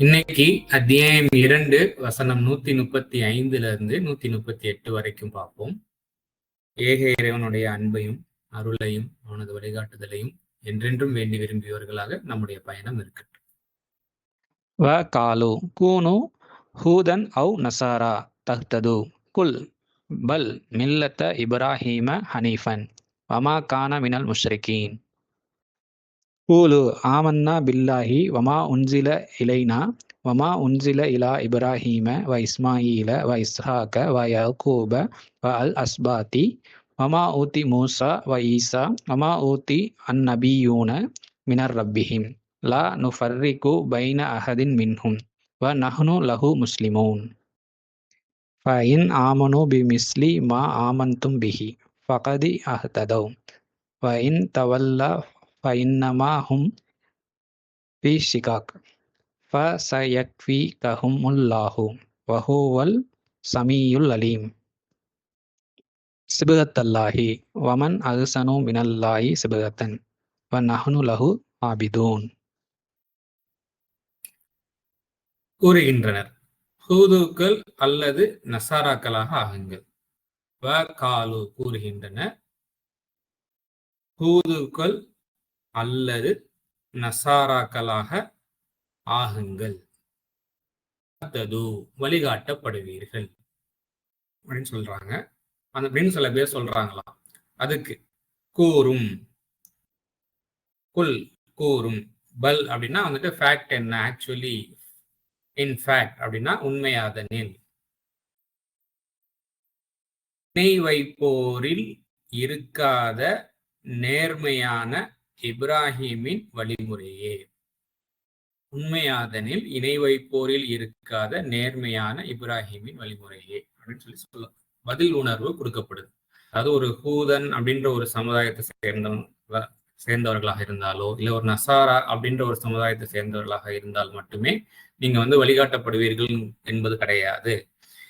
இன்னைக்கு அத்தியாயம் இரண்டு வசனம் நூத்தி முப்பத்தி ஐந்துல இருந்து நூத்தி முப்பத்தி எட்டு வரைக்கும் பார்ப்போம். ஏக இறைவனுடைய அன்பையும் அருளையும் அவனது வழிகாட்டுதலையும் என்றென்றும் வேண்டி விரும்பியவர்களாக நம்முடைய பயணம் இருக்கட்டும். வ காலு கூனு ஹூதன் அவு நசாரா தஹ்தது குல் பல் மில்லத்த இப்ராஹீம ஹனீஃபன். வமா கான மினல் முஷ்ரிகீன். கூலு ஆமன்னா பில்லாஹி வமா உன்சில இலைனா வமா உன்சில இலா இப்ராஹீம வ இஸ்மாயில வ இஸ்ஹாக்க வ யகூப வ அல் அஸ்பாத்தி வமா ஊத்தி மூசா வ ஈசா வமா ஊத்தி அன் நபியூன மினர் ரப்பிஹிம். லா நுஃபர்ரிகு பைன அஹதின் மின்ஹும். வ நஹ்னு லஹு முஸ்லிமூன். ஃபஇன் ஆமனு பிமிஸ்லி மா ஆமந்தும் பிஹி. ஃபகதி அஹ்ததௌ. வ இன் தவல்லா ஃபஇன்னமா ஹும் ஃபி ஷிகாக் ஃப ச யக்ஃபி கஹும் உல்லாஹு வஹூவல் சமீயுல் அலீம் சிபுகத்தல்லாஹி வமன் அஹ்சனு வினல்லாஹி சிபுகத்தன் வ நஹனு லஹு ஆபிதூன் கூறுகின்றனர். ஹூதுக்கள் அல்லது நசாராக்களாக ஆகுங்கள். வ காலு கூறுகின்றனர் ஹூதுக்கள் அல்லது நசாராக்களாக ஆகுங்கள். தது வழிகாட்டப்படுவீர்கள் அப்படின்னு சொல்றாங்க. அந்த அப்படின்னு சில பேர் சொல்றாங்களாம் அதுக்கு கூறும். குல் கூறும். பல் அப்படின்னா வந்துட்டு ஃபேக்ட் என்ன? ஆக்சுவலி இன்ஃபேக்ட் அப்படின்னா உண்மையாதனில் இணை வைப்போரில் இருக்காத நேர்மையான இப்ராஹிமின் வழிமுறையே. உண்மையாதனில் இணை வைப்போரில் இருக்காத நேர்மையான இப்ராஹிமின் வழிமுறையே அப்படின்னு சொல்லி சொல்ல பதில் உணர்வு கொடுக்கப்படுது. அது ஒரு ஹூதன் அப்படின்ற ஒரு சமுதாயத்தை சேர்ந்தவங்க சேர்ந்தவர்களாக இருந்தாலோ இல்லை ஒரு நசாரா அப்படின்ற ஒரு சமுதாயத்தை சேர்ந்தவர்களாக இருந்தால் மட்டுமே நீங்க வந்து வழிகாட்டப்படுவீர்கள் என்பது கிடையாது.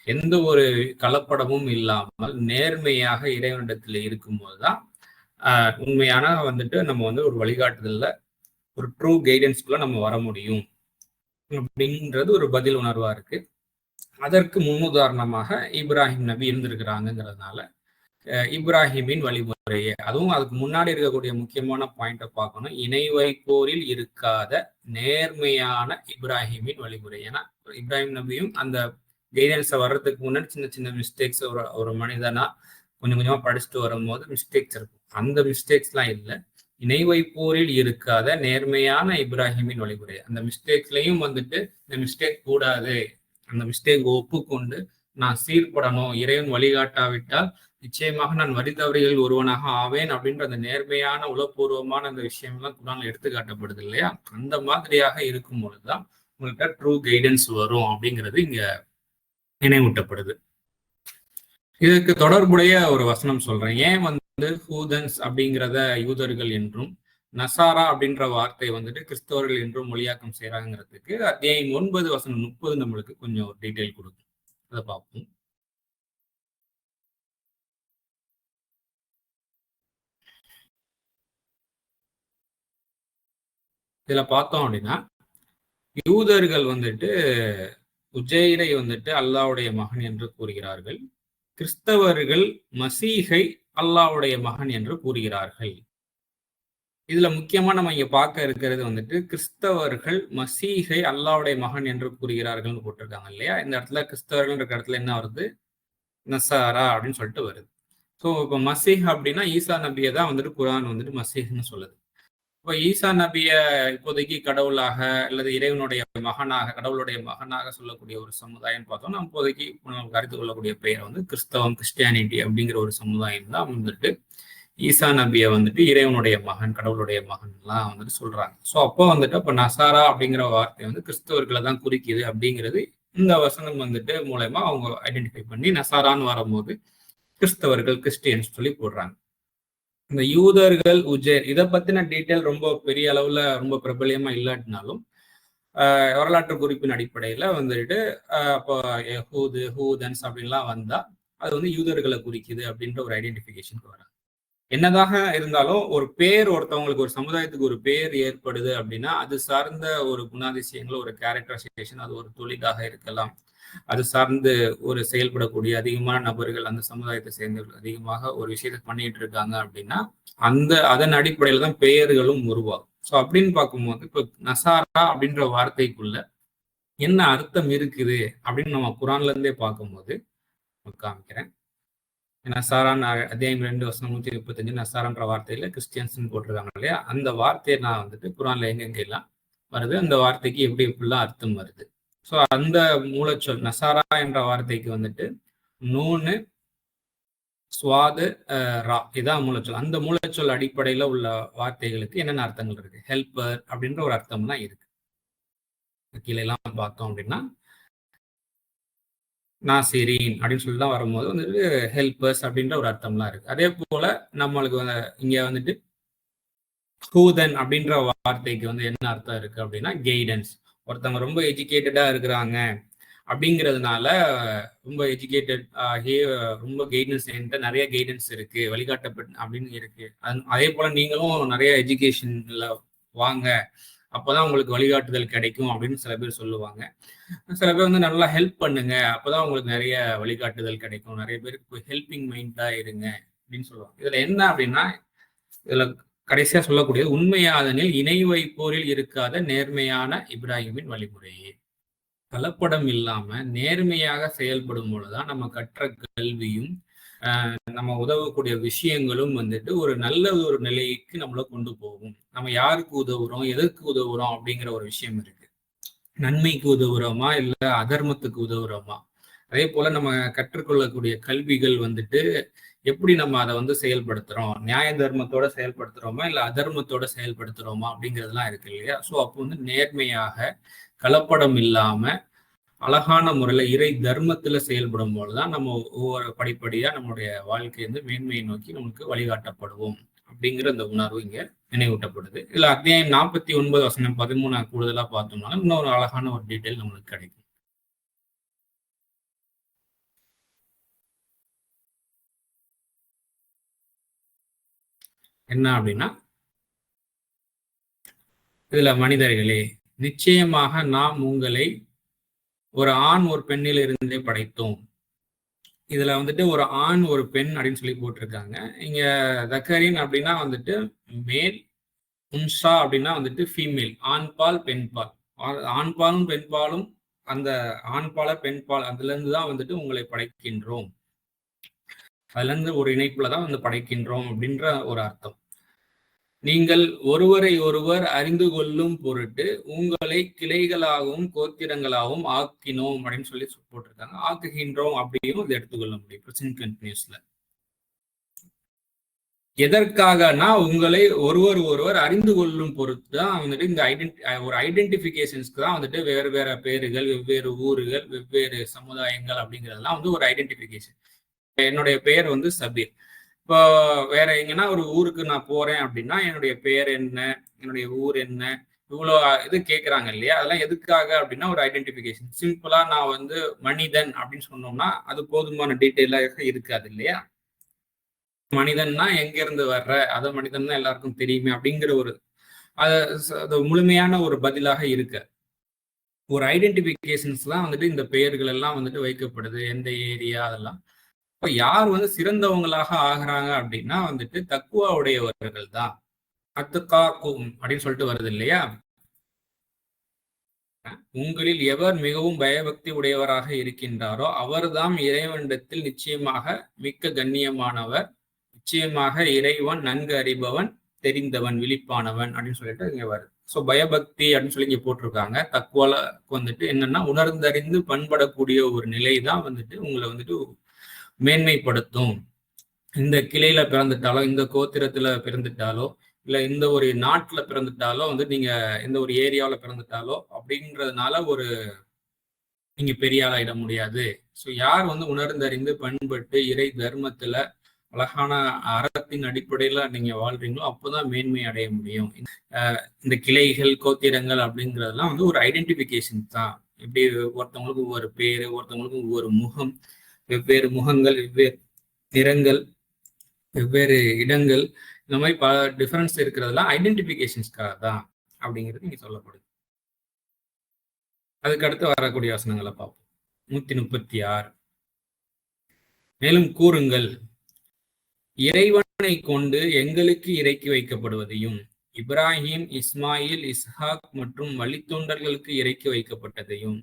எந்த ஒரு கலப்படமும் இல்லாமல் நேர்மையாக இறைவனிடத்தில் இருக்கும்போதுதான் தான் உண்மையான வந்துட்டு நம்ம வந்து ஒரு வழிகாட்டுதல்ல ஒரு ட்ரூ கைடன்ஸ்குள்ள நம்ம வர முடியும். அப்படின்றது ஒரு பதில் உணர்வா இருக்கு. அதற்கு முன்னுதாரணமாக இப்ராஹிம் நபி இருந்திருக்கிறாங்கிறதுனால இப்ராஹிமின் வழிமுறையே. அதுவும் அதுக்கு முன்னாடி இருக்கக்கூடிய முக்கியமான பாயிண்ட பார்க்கணும். இணை வைப்போரில் இருக்காத நேர்மையான இப்ராஹிமின் வழிமுறை. ஏன்னா இப்ராஹிம் நபியும் அந்த கைடன்ஸை வர்றதுக்கு முன்னாடி சின்ன சின்ன மிஸ்டேக்ஸ் ஒரு ஒரு மனிதனா கொஞ்சம் கொஞ்சமாக படிச்சுட்டு வரும்போது மிஸ்டேக்ஸ் இருக்கும். அந்த மிஸ்டேக்ஸ்லாம் இல்லை. இணை வைப்போரில் இருக்காத நேர்மையான இப்ராஹிமின் வழிமுறை. அந்த மிஸ்டேக்ஸ்லையும் வந்துட்டு இந்த மிஸ்டேக் கூடாது. அந்த மிஸ்டேக் ஒப்புக்கொண்டு நான் சீர்படணும். இறைவன் வழிகாட்டாவிட்டால் நிச்சயமாக நான் வரி ஒருவனாக ஆவேன் அப்படின்ற அந்த நேர்மையான உளப்பூர்வமான அந்த விஷயம்லாம் குரான் எடுத்து காட்டப்படுது இல்லையா? அந்த மாதிரியாக இருக்கும் பொழுதுதான் உங்கள்கிட்ட ட்ரூ கைடன்ஸ் வரும் அப்படிங்கிறது இங்க நினைவூட்டப்படுது. இதுக்கு தொடர்புடைய ஒரு வசனம் சொல்றேன். ஏன் வந்து ஹூதன்ஸ் அப்படிங்கிறத யூதர்கள் என்றும் நசாரா அப்படின்ற வார்த்தை வந்துட்டு கிறிஸ்தவர்கள் என்றும் மொழியாக்கம் செய்யறாங்கிறதுக்கு அத்தியாயம் ஒன்பது வசனம் முப்பது நம்மளுக்கு கொஞ்சம் டீட்டெயில் கொடுக்கும். அதை பார்ப்போம். இதுல பார்த்தோம் அப்படின்னா யூதர்கள் வந்துட்டு உஜைரை வந்துட்டு அல்லாவுடைய மகன் என்று கூறுகிறார்கள். கிறிஸ்தவர்கள் மசீகை அல்லாவுடைய மகன் என்று கூறுகிறார்கள். இதுல முக்கியமா நம்ம இங்க பார்க்க இருக்கிறது வந்துட்டு கிறிஸ்தவர்கள் மசீகை அல்லாவுடைய மகன் என்று கூறுகிறார்கள்னு போட்டிருக்காங்க இல்லையா? இந்த இடத்துல கிறிஸ்தவர்கள் இடத்துல என்ன வருது? நசாரா அப்படின்னு சொல்லிட்டு வருது. ஸோ இப்போ மசீஹ் அப்படின்னா ஈசா நபியை தான் வந்துட்டு குரான் வந்துட்டு மசீஹ்னு சொல்லுது. இப்போ ஈசா நபிய இப்போதைக்கு கடவுளாக அல்லது இறைவனுடைய மகனாக கடவுளுடைய மகனாக சொல்லக்கூடிய ஒரு சமுதாயம் பார்த்தோம்னா இப்போதைக்கு நமக்கு அறிந்து கொள்ளக்கூடிய பெயர் வந்து கிறிஸ்தவம் கிறிஸ்டியானிட்டி அப்படிங்கிற ஒரு சமுதாயம் தான் வந்துட்டு ஈசா நபிய வந்துட்டு இறைவனுடைய மகன் கடவுளுடைய மகன்லாம் வந்துட்டு சொல்றாங்க. ஸோ அப்போ வந்துட்டு அப்போ நசாரா அப்படிங்கிற வார்த்தை வந்து கிறிஸ்தவர்களை தான் குறிக்குது அப்படிங்கிறது இந்த வசனம் வந்துட்டு மூலயமா அவங்க ஐடென்டிஃபை பண்ணி நசாரான்னு வரும்போது கிறிஸ்தவர்கள் கிறிஸ்டியன்ஸ் சொல்லி போடுறாங்க. இந்த யூதர்கள் உஜேர் இதை பத்தின டீட்டெயில் ரொம்ப பெரிய அளவுல ரொம்ப பிரபலியமா இல்லாட்டினாலும் வரலாற்று குறிப்பின் அடிப்படையில வந்துட்டு அப்போ ஹூது ஹூதன்ஸ் அப்படின்லாம் வந்தா அது வந்து யூதர்களை குறிக்குது அப்படின்ற ஒரு ஐடென்டிஃபிகேஷனுக்கு வராங்க. என்னதாக இருந்தாலும் ஒரு பேர் ஒருத்தவங்களுக்கு ஒரு சமுதாயத்துக்கு ஒரு பேர் ஏற்படுது அப்படின்னா அது சார்ந்த ஒரு குணாதிசயங்கள் ஒரு கேரக்டரைசேஷன் அது ஒரு தொழிலாக இருக்கலாம். அது சார்ந்து ஒரு செயல்படக்கூடிய அதிகமான நபர்கள் அந்த சமுதாயத்தை சேர்ந்தவர்கள் அதிகமாக ஒரு விஷயத்தை பண்ணிட்டு இருக்காங்க அப்படின்னா அந்த அதன் அடிப்படையில தான் பெயர்களும் உருவாகும். ஸோ அப்படின்னு பார்க்கும்போது இப்போ நசாரா அப்படின்ற வார்த்தைக்குள்ள என்ன அர்த்தம் இருக்குது அப்படின்னு நம்ம குரான்ல இருந்தே பார்க்கும்போது காமிக்கிறேன். நசாரான் அத்தியாயம் ரெண்டு வருஷம் நூத்தி முப்பத்தஞ்சு நசாரான்ற வார்த்தையில கிறிஸ்டியன்ஸ்னு போட்டிருக்காங்க இல்லையா? அந்த வார்த்தையை நான் வந்துட்டு குரான்ல எங்கெங்க எல்லாம் வருது? அந்த வார்த்தைக்கு எப்படி எப்படிலாம் அர்த்தம் வருது? ஸோ அந்த மூலச்சொல் நசாரா என்ற வார்த்தைக்கு வந்துட்டு நூனு சுவாது ரா இதான் மூலச்சொல். அந்த மூலச்சொல் அடிப்படையில உள்ள வார்த்தைகளுக்கு என்னென்ன அர்த்தங்கள் இருக்கு? ஹெல்பர் அப்படின்ற ஒரு அர்த்தம் தான் இருக்கு. கீழே எல்லாம் பார்த்தோம் அப்படின்னா நாசிரீன் அப்படின்னு சொல்லி தான் வரும்போது வந்துட்டு ஹெல்பர்ஸ் அப்படின்ற ஒரு அர்த்தம்லாம் இருக்கு. அதே போல நம்மளுக்கு வந்து இங்க வந்துட்டு ஹூதன் அப்படின்ற வார்த்தைக்கு வந்து என்ன அர்த்தம் இருக்கு அப்படின்னா கைடன்ஸ் ஒருத்தவங்க ரொம்ப எஜுகேட்டடா இருக்கிறாங்க அப்படிங்கிறதுனால ரொம்ப எஜுகேட்டட் ஆகி ரொம்ப கைடன்ஸ் என்கிட்ட நிறைய கைடன்ஸ் இருக்கு வழிகாட்டப்பட் அப்படின்னு இருக்கு. அதே போல நீங்களும் நிறைய எஜுகேஷன்ல வாங்க. அப்போதான் உங்களுக்கு வழிகாட்டுதல் கிடைக்கும் அப்படின்னு சில பேர் சொல்லுவாங்க. சில பேர் வந்து நல்லா ஹெல்ப் பண்ணுங்க. அப்போதான் உங்களுக்கு நிறைய வழிகாட்டுதல் கிடைக்கும். நிறைய பேருக்கு ஹெல்பிங் மைண்டா இருங்க அப்படின்னு சொல்லுவாங்க. இதுல என்ன அப்படின்னா இதுல கடைசியா சொல்லக்கூடியது உண்மையாதனில் இணை வைப்போரில் இருக்காத நேர்மையான இப்ராஹிமின் வழிமுறையே கலப்படம் இல்லாம நேர்மையாக செயல்படும் பொழுதுதான் நம்ம கற்ற கல்வியும் நம்ம உதவக்கூடிய விஷயங்களும் வந்துட்டு ஒரு நல்ல ஒரு நிலைக்கு நம்மளை கொண்டு போகும். நம்ம யாருக்கு உதவுறோம் எதற்கு உதவுறோம் அப்படிங்கிற ஒரு விஷயம் இருக்கு. நன்மைக்கு உதவுறோமா இல்ல அதர்மத்துக்கு உதவுறோமா? அதே போல நம்ம கற்றுக்கொள்ளக்கூடிய கல்விகள் வந்துட்டு எப்படி நம்ம அதை வந்து செயல்படுத்துறோம்? நியாய தர்மத்தோட செயல்படுத்துறோமா? இல்ல அதர்மத்தோட செயல்படுத்துறோமா? அப்படிங்கிறதுலாம் இருக்கு இல்லையா? ஸோ அப்போ வந்து நேர்மையாக கலப்படம் இல்லாம அழகான முறையில இறை தர்மத்துல செயல்படும் போதுதான் நம்ம ஒவ்வொரு படிப்படியா நம்மளுடைய வாழ்க்கை வந்து மேன்மையை நோக்கி நமக்கு வழிகாட்டப்படுவோம். அப்படிங்கிற அந்த உணர்வு இங்க நினைவூட்டப்படுது. இல்ல அத்தியாயம் நாற்பத்தி ஒன்பது வசனம் பதிமூணு கூடுதலா பார்த்தோம்னா இன்னொரு அழகான ஒரு டீட்டெயில் நம்மளுக்கு கிடைக்கும். என்ன அப்படின்னா இதுல மனிதர்களே நிச்சயமாக நாம் உங்களை ஒரு ஆண் ஒரு பெண்ணில் இருந்தே படைத்தோம். இதுல வந்துட்டு ஒரு ஆண் ஒரு பெண் அப்படின்னு சொல்லி போட்டிருக்காங்க. இங்க தக்கரின் அப்படின்னா வந்துட்டு மேல் உன்ஷா அப்படின்னா வந்துட்டு ஃபீமேல் ஆண் பால் பெண் பால். ஆண் பாலும் பெண் பாலும் அந்த ஆண் பால பெண் பால் அதுல இருந்து தான் வந்துட்டு உங்களை படைக்கின்றோம். அதுல இருந்து ஒரு இணைப்புல தான் வந்து படைக்கின்றோம் அப்படின்ற ஒரு அர்த்தம். நீங்கள் ஒருவரை ஒருவர் அறிந்து கொள்ளும் பொருட்டு உங்களை கிளைகளாகவும் கோத்திரங்களாகவும் ஆக்கினோம் அப்படின்னு சொல்லி போட்டிருக்காங்க. ஆக்குகின்றோம் அப்படியும் இதை எடுத்துக்கொள்ள முடியும். பிரசன்ட் கண்டினியூஸ்ல எதற்காகனா உங்களை ஒருவர் ஒருவர் அறிந்து கொள்ளும் பொறுத்து தான் வந்துட்டு இந்த ஐடென்டி ஒரு ஐடென்டிஃபிகேஷன்ஸ்க்கு தான் வந்துட்டு வேறு வேற பேர்கள் வெவ்வேறு ஊர்கள் வெவ்வேறு சமுதாயங்கள் அப்படிங்கிறதெல்லாம் வந்து ஒரு ஐடென்டிபிகேஷன் என்னுடைய பெயர் வந்து சபீர். இப்போ வேற எங்கன்னா ஒரு ஊருக்கு நான் போறேன் அப்படின்னா என்னுடைய பேர் என்ன என்னுடைய ஊர் என்ன இவ்வளோ இது கேட்குறாங்க இல்லையா? அதெல்லாம் எதுக்காக அப்படின்னா ஒரு ஐடென்டிஃபிகேஷன் சிம்பிளா நான் வந்து மனிதன் அப்படின்னு சொன்னோம்னா அது போதுமான டீட்டெயிலாக இருக்காது இல்லையா? மனிதன்னா எங்க இருந்து வர்ற? அதை மனிதன் தான் எல்லாருக்கும் தெரியுமே அப்படிங்கிற ஒரு அது முழுமையான ஒரு பதிலாக இருக்கு. ஒரு ஐடென்டிபிகேஷன்ஸ் தான் வந்துட்டு இந்த பெயர்கள் எல்லாம் வந்துட்டு வைக்கப்படுது. எந்த ஏரியா அதெல்லாம். இப்போ யார் வந்து சிறந்தவங்களாக ஆகிறாங்க அப்படின்னா வந்துட்டு தக்குவா உடையவர்கள் தான் அத்துக்காக்கும் அப்படின்னு சொல்லிட்டு வருது இல்லையா? உங்களில் எவர் மிகவும் பயபக்தி உடையவராக இருக்கின்றாரோ அவர்தான் இறைவனிடத்தில் நிச்சயமாக மிக்க கண்ணியமானவர் நிச்சயமாக இறைவன் நன்கு அறிபவன் தெரிந்தவன் விழிப்பானவன் அப்படின்னு சொல்லிட்டு இங்க வருது. ஸோ பயபக்தி அப்படின்னு சொல்லி இங்க போட்டிருக்காங்க. தக்குவாலுக்கு வந்துட்டு என்னன்னா உணர்ந்தறிந்து பண்படக்கூடிய ஒரு நிலை தான் வந்துட்டு உங்களை வந்துட்டு மேன்மைப்படுத்தும். இந்த கிளையில பிறந்துட்டாலோ இந்த கோத்திரத்துல பிறந்துட்டாலோ இல்ல இந்த ஒரு நாட்டுல பிறந்துட்டாலோ வந்து நீங்க இந்த ஒரு ஏரியாவில பிறந்துட்டாலோ அப்படின்றதுனால ஒரு நீங்க பெரிய ஆளாயிட முடியாது. ஸோ யார் வந்து உணர்ந்தறிந்து பண்பட்டு இறை தர்மத்துல அழகான அறத்தின் அடிப்படையில நீங்க வாழ்றீங்களோ அப்போதான் மேன்மை அடைய முடியும். இந்த கிளைகள் கோத்திரங்கள் அப்படிங்கிறதெல்லாம் வந்து ஒரு ஐடென்டிபிகேஷன் தான். எப்படி ஒருத்தவங்களுக்கு ஒவ்வொரு பேரு ஒருத்தவங்களுக்கு ஒவ்வொரு முகம் வெவ்வேறு முகங்கள் வெவ்வேறு நிறங்கள் வெவ்வேறு இடங்கள் இந்த மாதிரி பல டிஃபரன்ஸ் இருக்கிறதெல்லாம் ஐடென்டிபிகேஷன்ஸ்க்காக தான் அப்படிங்கிறது இங்கே சொல்லப்படுது. அதுக்கு அடுத்து வரக்கூடிய வசனங்களை பார்ப்போம். நூத்தி முப்பத்தி ஆறு. மேலும் கூறுங்கள் இறைவனை கொண்டு எங்களுக்கு இறக்கி வைக்கப்படுவதையும் இப்ராஹிம் இஸ்மாயில் இஸ்ஹாக் மற்றும் வழித்தொண்டர்களுக்கு இறக்கி வைக்கப்பட்டதையும்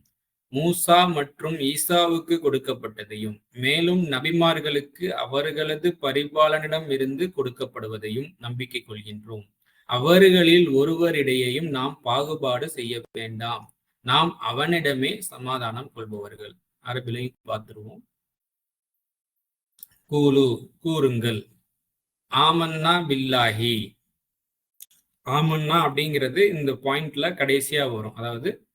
மூசா மற்றும் ஈசாவுக்கு கொடுக்கப்பட்டதையும் மேலும் நபிமார்களுக்கு அவர்களது பரிபாலனிடம் இருந்து கொடுக்கப்படுவதையும் நம்பிக்கை கொள்கின்றோம். அவர்களில் ஒருவரிடையேயும் நாம் பாகுபாடு செய்ய வேண்டாம். நாம் அவனிடமே சமாதானம் கொள்பவர்கள். அரபிலையும் பார்த்துருவோம். கூலு கூறுங்கள். ஆமன்னா பில்லாஹி. ஆமன்னா அப்படிங்கிறது இந்த பாயிண்ட்ல கடைசியா வரும். அதாவது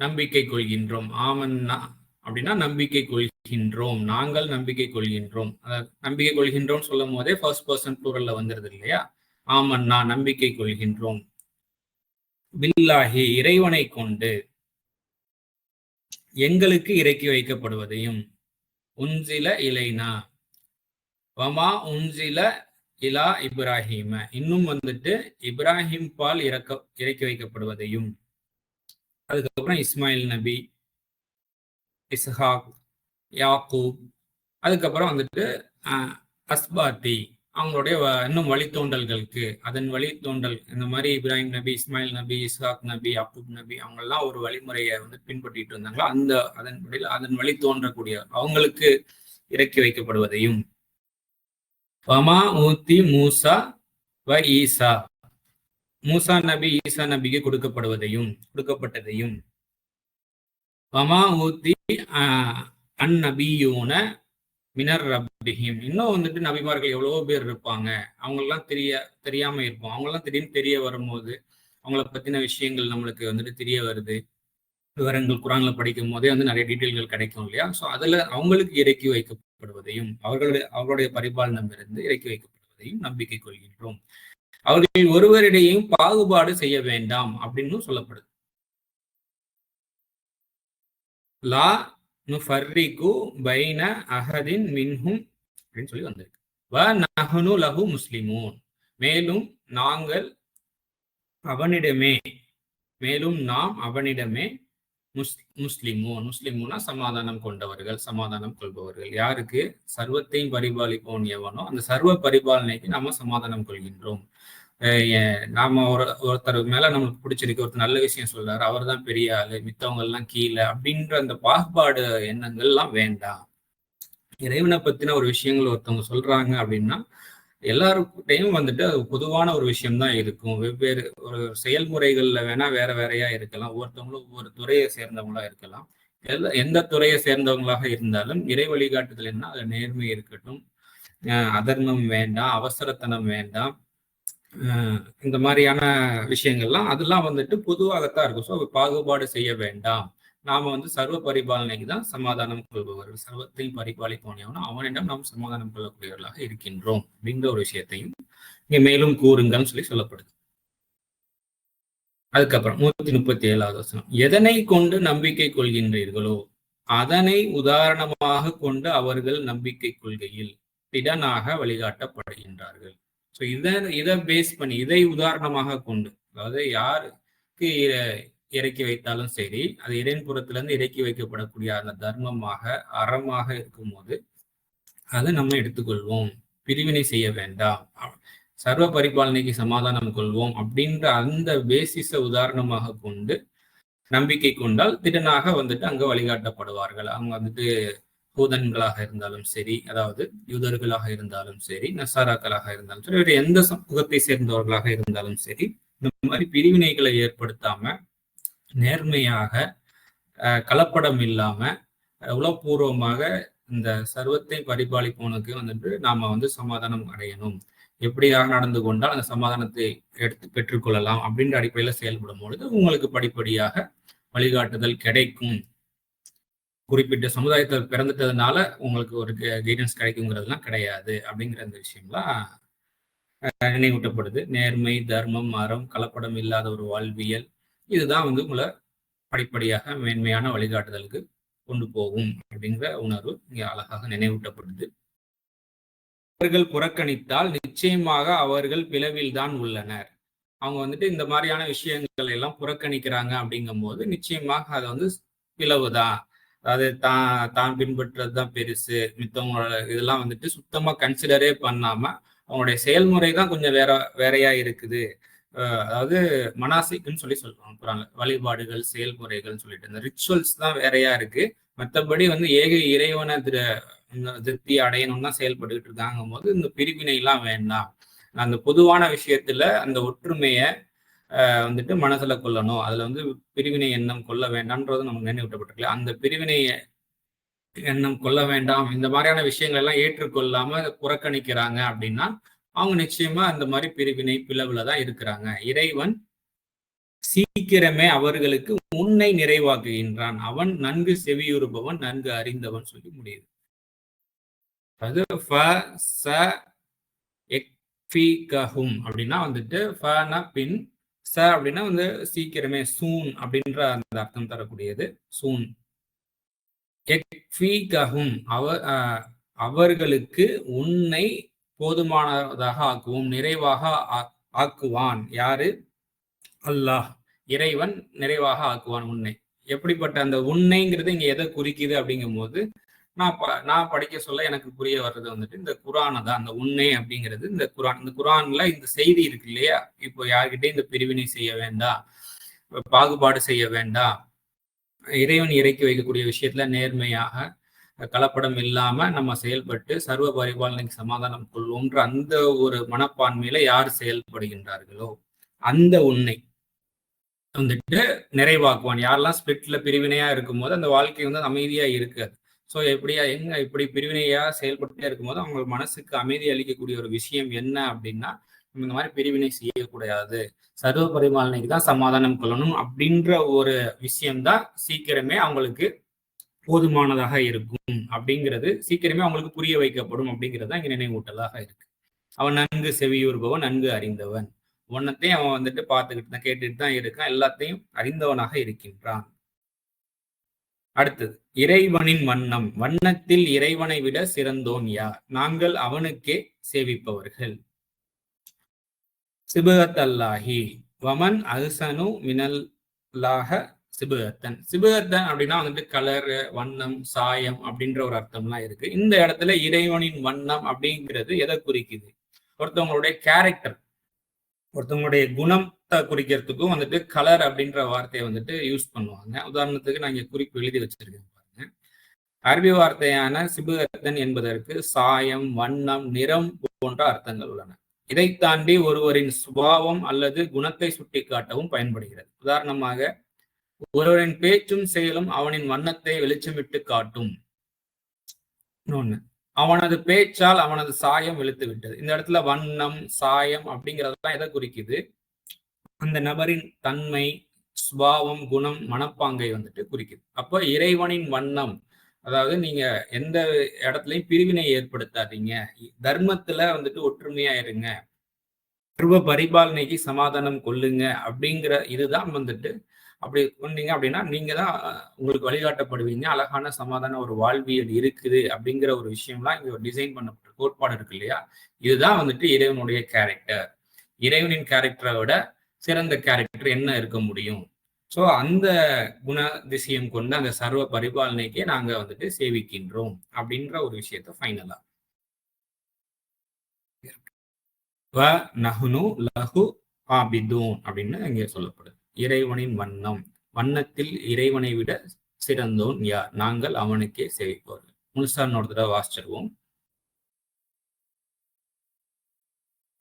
நம்பிக்கை கொள்கின்றோம். ஆமன்னா அப்படின்னா நம்பிக்கை கொள்கின்றோம். நாங்கள் நம்பிக்கை கொள்கின்றோம். அதாவது நம்பிக்கை கொள்கின்றோம் சொல்லும் போதே ஃபர்ஸ்ட் பர்சன் ப்ளூரல்ல வந்துருது இல்லையா? ஆமன்னா நம்பிக்கை கொள்கின்றோம். பில்லாகி இறைவனை கொண்டு எங்களுக்கு இறக்கி வைக்கப்படுவதையும் உன்சில இலைனா வமா உன்சில இலா இப்ராஹிம இன்னும் வந்துட்டு இப்ராஹிம் பால் இறக்க இறக்கி வைக்கப்படுவதையும் அதுக்கப்புறம் இஸ்மாயில் நபி இஸ்ஹாக் யாக்கூப் அதுக்கப்புறம் வந்துட்டு அஸ்பாத்தி. அவங்களுடைய இன்னும் வழித்தோண்டல்களுக்கு அதன் வழித்தோண்டல் இந்த மாதிரி இப்ராஹிம் நபி இஸ்மாயில் நபி இஸ்ஹாக் நபி அப்புப் நபி அவங்கெல்லாம் ஒரு வழிமுறையை வந்து பின்பற்றிட்டு இருந்தாங்களோ? அந்த அதன் அதன் வழி தோன்றக்கூடிய அவங்களுக்கு இறக்கி வைக்கப்படுவதையும். பமா ஊத்தி மூசா வ ஈசா. மூசா நபி ஈசா நபிக்கு கொடுக்கப்படுவதையும் கொடுக்கப்பட்டதையும். வமா ஊத்தி அன் நபியூன மினர் ரப்பிஹிம். இன்னும் வந்துட்டு நபிமார்கள் எவ்வளவோ பேர் இருப்பாங்க. அவங்களெல்லாம் தெரிய தெரியாம இருப்போம். அவங்களாம் திடீர்னு தெரிய வரும்போது அவங்கள பத்தின விஷயங்கள் நம்மளுக்கு வந்துட்டு தெரிய வருது. விவரங்கள் குரான்ல படிக்கும் போதே வந்து நிறைய டீட்டெயில்கள் கிடைக்கும் இல்லையா? ஸோ அதுல அவங்களுக்கு இறக்கி வைக்கப்படுவதையும் அவர்களுடைய அவர்களுடைய பரிபாலனம் இருந்து இறக்கி வைக்கப்படுவதையும் நம்பிக்கை கொள்கின்றோம். அவர்களில் ஒருவரிடையும் பாகுபாடு செய்ய வேண்டாம் அப்படின்னு சொல்லப்படுது. லா நுஃபர்ரிகு பைன அஹதின் மின்ஹும் அப்படின்னு சொல்லி வந்திருக்கு. வ நஹனு லஹு முஸ்லிமூன். மேலும் நாங்கள் அவனிடமே மேலும் நாம் அவனிடமே முஸ் முஸ்லிமோன் முஸ்லிமோனா சமாதானம் கொண்டவர்கள் சமாதானம் கொள்பவர்கள். யாருக்கு? சர்வத்தையும் பரிபாலிப்போன் எவனோ அந்த சர்வ பரிபாலனைக்கு நாம சமாதானம் கொள்கின்றோம். நாம ஒரு ஒருத்தர் மேல நம்மளுக்கு பிடிச்சிருக்கு ஒருத்தர் நல்ல விஷயம் சொல்றாரு அவர் தான் பெரிய ஆளு மித்தவங்க எல்லாம் கீழே அப்படின்ற அந்த பாகுபாடு எண்ணங்கள் எல்லாம் வேண்டாம். இறைவனை பத்தின ஒரு விஷயங்கள் ஒருத்தவங்க சொல்றாங்க அப்படின்னா எல்லாருக்கிட்டையும் வந்துட்டு அது பொதுவான ஒரு விஷயம்தான் இருக்கும். வெவ்வேறு ஒரு செயல்முறைகள்ல வேணா வேற வேறையா இருக்கலாம். ஒவ்வொருத்தவங்களும் ஒவ்வொரு துறையை சேர்ந்தவங்களா இருக்கலாம். எல்லா எந்த துறையை சேர்ந்தவங்களாக இருந்தாலும் இறை வழிகாட்டுதல் என்ன? அது நேர்மை இருக்கட்டும். அதர்மம் வேண்டாம் அவசரத்தனம் வேண்டாம். இந்த மாதிரியான விஷயங்கள்லாம் அதெல்லாம் வந்துட்டு பொதுவாகத்தான் இருக்கும். ஸோ பாகுபாடு செய்ய வேண்டாம். நாம வந்து சர்வ பரிபாலனைக்கு தான் சமாதானம் கொள்பவர்கள் சர்வத்தையும் பரிபாலிப்போனவனா அவனிடம் நாம் சமாதானம் கொள்ளக்கூடியவர்களாக இருக்கின்றோம் அப்படிங்கிற ஒரு விஷயத்தையும் இங்க மேலும் கூறுங்கன்னு சொல்லி சொல்லப்படுது. அதுக்கப்புறம் நூத்தி முப்பத்தி ஏழாவது வசனம். எதனை கொண்டு நம்பிக்கை கொள்கின்றீர்களோ அதனை உதாரணமாக கொண்டு அவர்கள் நம்பிக்கை கொள்கையில் திடனாக வழிகாட்டப்படுகின்றார்கள். ஸோ இதை இதை பேஸ் பண்ணி இதை உதாரணமாக கொண்டு அதாவது யாருக்கு இறக்கி வைத்தாலும் சரி அது இறைன்புறத்திலிருந்து இறக்கி வைக்கப்படக்கூடிய அந்த தர்மமாக அறமாக இருக்கும்போது அதை நம்ம எடுத்துக்கொள்வோம். பிரிவினை செய்ய வேண்டாம். சர்வ பரிபாலனைக்கு சமாதானம் கொள்வோம் அப்படின்ற அந்த பேசிஸை உதாரணமாக கொண்டு நம்பிக்கை கொண்டால் திடனாக வந்துட்டு அங்க வழிகாட்டப்படுவார்கள். அவங்க வந்துட்டு பூதன்களாக இருந்தாலும் சரி அதாவது யூதர்களாக இருந்தாலும் சரி நசாராக்களாக இருந்தாலும் சரி வேறு எந்த சமூகத்தை சேர்ந்தவர்களாக இருந்தாலும் சரி இந்த மாதிரி பிரிவினைகளை ஏற்படுத்தாம நேர்மையாக கலப்படம் இல்லாம உளப்பூர்வமாக இந்த சர்வத்தை பரிபாலிப்பவனுக்கு வந்துட்டு நாம வந்து சமாதானம் அடையணும். எப்படியாக நடந்து கொண்டால் அந்த சமாதானத்தை எடுத்து பெற்றுக்கொள்ளலாம் அப்படின்ற அடிப்படையில செயல்படும் பொழுது உங்களுக்கு படிப்படியாக வழிகாட்டுதல் கிடைக்கும். குறிப்பிட்ட சமுதாயத்தில் பிறந்துட்டதுனால உங்களுக்கு ஒரு கைடன்ஸ் கிடைக்குங்கிறதுலாம் கிடையாது அப்படிங்கிற அந்த விஷயம்லாம் நினைவூட்டப்படுது. நேர்மை தர்மம் மரம் கலப்படம் இல்லாத ஒரு வாழ்வியல் இதுதான் வந்து உங்களை படிப்படியாக மேன்மையான வழிகாட்டுதலுக்கு கொண்டு போகும் அப்படிங்கிற உணர்வு இங்கே அழகாக நினைவூட்டப்படுது. அவர்கள் புறக்கணித்தால் நிச்சயமாக அவர்கள் பிளவில் தான் உள்ளனர். அவங்க வந்துட்டு இந்த மாதிரியான விஷயங்கள் எல்லாம் புறக்கணிக்கிறாங்க அப்படிங்கும் போது நிச்சயமாக அது வந்து பிளவு தான் அதாவது தான் தான் பின்பற்றுறது தான் பெருசு. மித்தவங்களோட இதெல்லாம் வந்துட்டு சுத்தமா கன்சிடரே பண்ணாம அவங்களுடைய செயல்முறை தான் கொஞ்சம் வேற வேறையா இருக்குது. அதாவது மனாசிக்குன்னு சொல்லி சொல்லுவாங்க குரான்ல. வழிபாடுகள் செயல்முறைகள்னு சொல்லிட்டு. இந்த ரிச்சுவல்ஸ் தான் வேறையா இருக்கு. மற்றபடி வந்து ஏக இறைவனை திருப்தி அடையணும்னா தான் செயல்பட்டுக்கிட்டு இருக்காங்கும் போது இந்த பிரிவினை எல்லாம் வேண்டாம். அந்த பொதுவான விஷயத்துல அந்த ஒற்றுமைய வந்துட்டு மனசுல கொள்ளணும். அதுல வந்து பிரிவினை எண்ணம் கொள்ள வேண்டாம்ன்றது நமக்கு நினைவூட்டப்பட்டிருக்கல அந்த பிரிவினை எண்ணம் கொள்ள வேண்டாம். இந்த மாதிரியான விஷயங்கள் எல்லாம் ஏற்றுக்கொள்ளாம புறக்கணிக்கிறாங்க அப்படின்னா அவங்க நிச்சயமா அந்த மாதிரி பிரிவினை பிளவுல தான் இருக்கிறாங்க. இறைவன் சீக்கிரமே அவர்களுக்கு உன்னை நிறைவாக்குகின்றான். அவன் நன்கு செவியுறுபவன் நன்கு அறிந்தவன் சொல்லி முடியுது. அது அப்படின்னா வந்துட்டு பின் ச அப்படின்னா வந்து சீக்கிரமே சூன் அப்படின்ற அந்த அர்த்தம் தரக்கூடியது. சூன். அவ அவர்களுக்கு உன்னை போதுமானதாக ஆக்குவோம் நிறைவாக ஆக்குவான். யாரு? அல்லாஹ். இறைவன் நிறைவாக ஆக்குவான் உன்னை. எப்படிப்பட்ட அந்த உன்னைங்கிறது இங்க எதை குறிக்குது அப்படிங்கும் போது நான் நான் படிக்க சொல்ல எனக்கு புரிய வர்றது வந்துட்டு இந்த குரானை தான் அந்த உண்மை அப்படிங்கிறது இந்த குரான் இந்த குரான்ல இந்த செய்தி இருக்கு இல்லையா? இப்போ யார்கிட்டயும் இந்த பிரிவினை செய்ய வேண்டாம் பாகுபாடு செய்ய வேண்டாம். இறைவன் இறக்கி வைக்கக்கூடிய விஷயத்துல நேர்மையாக கலப்படம் இல்லாம நம்ம செயல்பட்டு சர்வ பரிபாலனைக்கு சமாதானம் கொள்வோம்ன்ற அந்த ஒரு மனப்பான்மையில யார் செயல்படுகின்றார்களோ அந்த உண்மை வந்துட்டு நிறைவாக்குவான். யாரெல்லாம் ஸ்பிரிட்ல பிரிவினையா இருக்கும் போது அந்த வாழ்க்கை வந்து அமைதியா இருக்காது. ஸோ எப்படியா எங்க இப்படி பிரிவினையா செயல்பட்டே இருக்கும்போது அவங்க மனசுக்கு அமைதி அளிக்கக்கூடிய ஒரு விஷயம் என்ன அப்படின்னா இந்த மாதிரி பிரிவினை செய்யக்கூடாது. சர்வ பரிமாலனைக்கு தான் சமாதானம் கொள்ளணும் அப்படின்ற ஒரு விஷயம்தான் சீக்கிரமே அவங்களுக்கு போதுமானதாக இருக்கும் அப்படிங்கிறது சீக்கிரமே அவங்களுக்கு புரிய வைக்கப்படும் அப்படிங்கிறது தான் இங்க நினைவூட்டலாக இருக்கு. அவன் நன்கு செவியூர்பவன் நன்கு அறிந்தவன். ஒன்னத்தையும் அவன் வந்துட்டு பார்த்துக்கிட்டு தான் கேட்டுட்டு தான் இருக்கான். எல்லாத்தையும் அறிந்தவனாக இருக்கின்றான். அடுத்தது இறைவனின் வண்ணம். வண்ணத்தில் இறைவனை விட சிறந்தோன் யார்? நாங்கள் அவனுக்கே சேவிப்பவர்கள். சிபகத் அல்லாஹி வமன் அஹ்சனு மினல்லாக சிபகத்தன் சிவகர்த்தன் அப்படின்னா வந்துட்டு கலர் வண்ணம் சாயம் அப்படின்ற ஒரு அர்த்தம்லாம் இருக்கு. இந்த இடத்துல இறைவனின் வண்ணம் அப்படிங்கிறது எதை குறிக்குது? ஒருத்தவங்களுடைய கேரக்டர் ஒருத்தவங்களுடைய குணத்தை குறிக்கிறதுக்கும் வந்துட்டு கலர் அப்படின்ற வார்த்தையை வந்துட்டு யூஸ் பண்ணுவாங்க. உதாரணத்துக்கு நான் இங்க குறிப்பு எழுதி வச்சிருக்கேன் பாருங்க. அரபி வார்த்தையான சிபுகத்தன் என்பதற்கு சாயம் வண்ணம் நிறம் போன்ற அர்த்தங்கள் உள்ளன. இதை தாண்டி ஒருவரின் சுபாவம் அல்லது குணத்தை சுட்டி காட்டவும் பயன்படுகிறது. உதாரணமாக ஒருவரின் பேச்சும் செயலும் அவனின் வண்ணத்தை வெளிச்சமிட்டு காட்டும். அவனது பேச்சால் அவனது சாயம் வெளுத்து விட்டது இந்த இடத்துல வண்ணம் சாயம் அப்படிங்கிறதெல்லாம் எதை குறிக்குது? அந்த நபரின் தன்மை சுபாவம் குணம் மனப்பாங்கை வந்துட்டு குறிக்குது. அப்போ இறைவனின் வண்ணம் அதாவது நீங்க எந்த இடத்துலயும் பிரிவினை ஏற்படுத்தாதீங்க. தர்மத்துல வந்துட்டு ஒற்றுமையா இருங்க சர்வ பரிபாலனைக்கு சமாதானம் கொள்ளுங்க அப்படிங்கிற இதுதான் வந்துட்டு அப்படி சொன்னீங்க அப்படின்னா நீங்க தான் உங்களுக்கு வழிகாட்டப்படுவீங்க. அழகான சமாதான ஒரு வாழ்வியல் இருக்குது அப்படிங்கிற ஒரு விஷயம்லாம் இங்க டிசைன் பண்ணப்பட்ட கோட்பாடு இருக்கு இல்லையா? இதுதான் வந்துட்டு இறைவனுடைய கேரக்டர் இறைவனின் கேரக்டரை விட சிறந்த கேரக்டர் என்ன இருக்க முடியும்? ஸோ அந்த குண திசையம் கொண்டு அந்த சர்வ பரிபாலனைக்கே நாங்க வந்துட்டு சேவிக்கின்றோம் அப்படின்ற ஒரு விஷயத்த ஃபைனலா வ லகு லஹு ஆபிதூன் அப்படின்னு இங்கே சொல்லப்படுது. இறைவனின் வண்ணம். வண்ணத்தில் இறைவனை விட சிறந்தோன் யார்? நாங்கள் அவனுக்கே சேவிப்பவர்கள் முழுசா ஒரு தடவை வாசிச்சிருவோம்.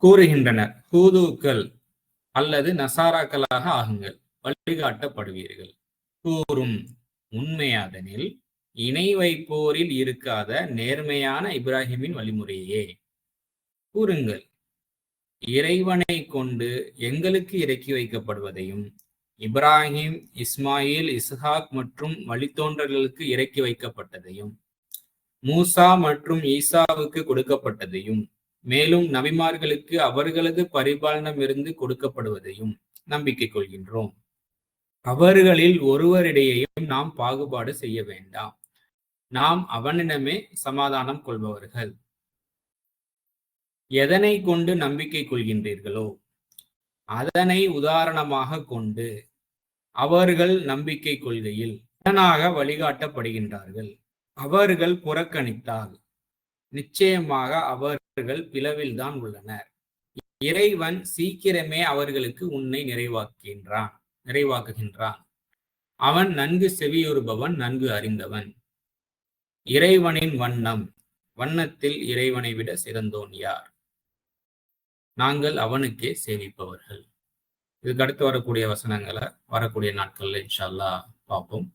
கூறுகின்றனர் ஹூதுக்கள் அல்லது நசாராக்களாக ஆகுங்கள் வழிகாட்டப்படுவீர்கள். கூறும் உண்மையாதனில் இணை வைப்போரில் இருக்காத நேர்மையான இப்ராஹிமின் வழிமுறையே. கூறுங்கள் இறைவனை கொண்டு எங்களுக்கு இறக்கி வைக்கப்படுவதையும் இப்ராஹிம் இஸ்மாயில் இஸ்ஹாக் மற்றும் வழித்தோன்றர்களுக்கு இறக்கி வைக்கப்பட்டதையும் மூசா மற்றும் ஈசாவுக்கு கொடுக்கப்பட்டதையும் மேலும் நபிமார்களுக்கு அவர்களது பரிபாலனம் இருந்து கொடுக்கப்படுவதையும் நம்பிக்கை கொள்கின்றோம். அவர்களில் ஒருவரிடையேயும் நாம் பாகுபாடு செய்ய வேண்டாம். நாம் அவனிடமே சமாதானம் கொள்பவர்கள். எதனை கொண்டு நம்பிக்கை கொள்கின்றீர்களோ அதனை உதாரணமாக கொண்டு அவர்கள் நம்பிக்கை கொள்கையில் உடனாக வழிகாட்டப்படுகின்றார்கள். அவர்கள் புறக்கணித்தால் நிச்சயமாக அவர்கள் பிளவில்தான் உள்ளனர். இறைவன் சீக்கிரமே அவர்களுக்கு உன்னை நிறைவாக்குகின்றான் நிறைவாக்குகின்றான். அவன் நன்கு செவியுறுபவன் நன்கு அறிந்தவன். இறைவனின் வண்ணம் வண்ணத்தில் இறைவனை விட சிறந்தோன் யார்? நாங்கள் அவனுக்கே சேமிப்பவர்கள். இதுக்கு அடுத்து வரக்கூடிய வசனங்களை வரக்கூடிய நாட்கள்ல இன்ஷால்லா பார்ப்போம்.